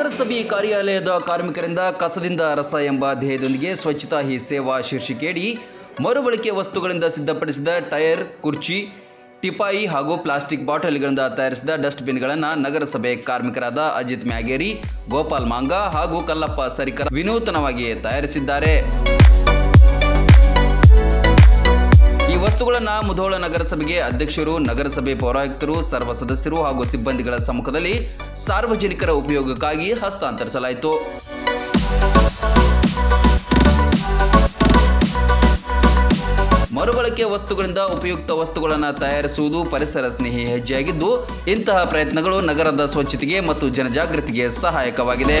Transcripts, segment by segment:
ನಗರಸಭೆ ಕಾರ್ಯಾಲಯದ ಕಾರ್ಮಿಕರಿಂದ ಕಸದಿಂದ ರಸ ಎಂಬ ಧ್ಯೇಯದೊಂದಿಗೆ ಸ್ವಚ್ಛತಾ ಹಿ ಸೇವಾ ಶೀರ್ಷಿಕೆಯಡಿ ಮರುಬಳಕೆ ವಸ್ತುಗಳಿಂದ ಸಿದ್ಧಪಡಿಸಿದ ಟೈರ್, ಕುರ್ಚಿ, ಟಿಪಾಯಿ ಹಾಗೂ ಪ್ಲಾಸ್ಟಿಕ್ ಬಾಟಲ್ಗಳಿಂದ ತಯಾರಿಸಿದ ಡಸ್ಟ್ಬಿನ್ಗಳನ್ನು ನಗರಸಭೆ ಕಾರ್ಮಿಕರಾದ ಅಜಿತ್ ಮ್ಯಾಗೇರಿ, ಗೋಪಾಲ್ ಮಾಂಗ ಹಾಗೂ ಕಲ್ಲಪ್ಪ ಸರಿಕರ ವಿನೂತನವಾಗಿ ತಯಾರಿಸಿದ್ದಾರೆ. ವಸ್ತುಗಳನ್ನು ಮುಧೋಳ ನಗರಸಭೆಗೆ ಅಧ್ಯಕ್ಷರು, ನಗರಸಭೆ ಪೌರಾಯುಕ್ತರು, ಸರ್ವ ಸದಸ್ಯರು ಹಾಗೂ ಸಿಬ್ಬಂದಿಗಳ ಸಮ್ಮುಖದಲ್ಲಿ ಸಾರ್ವಜನಿಕರ ಉಪಯೋಗಕ್ಕಾಗಿ ಹಸ್ತಾಂತರಿಸಲಾಯಿತು. ಮರುಬಳಕೆ ವಸ್ತುಗಳಿಂದ ಉಪಯುಕ್ತ ವಸ್ತುಗಳನ್ನು ತಯಾರಿಸುವುದು ಪರಿಸರ ಸ್ನೇಹಿ ಹೆಜ್ಜೆಯಾಗಿದ್ದು, ಇಂತಹ ಪ್ರಯತ್ನಗಳು ನಗರದ ಸ್ವಚ್ಛತೆಗೆ ಮತ್ತು ಜನಜಾಗೃತಿಗೆ ಸಹಾಯಕವಾಗಿದೆ.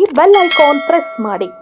Bell icon press ಮಾಡಿ.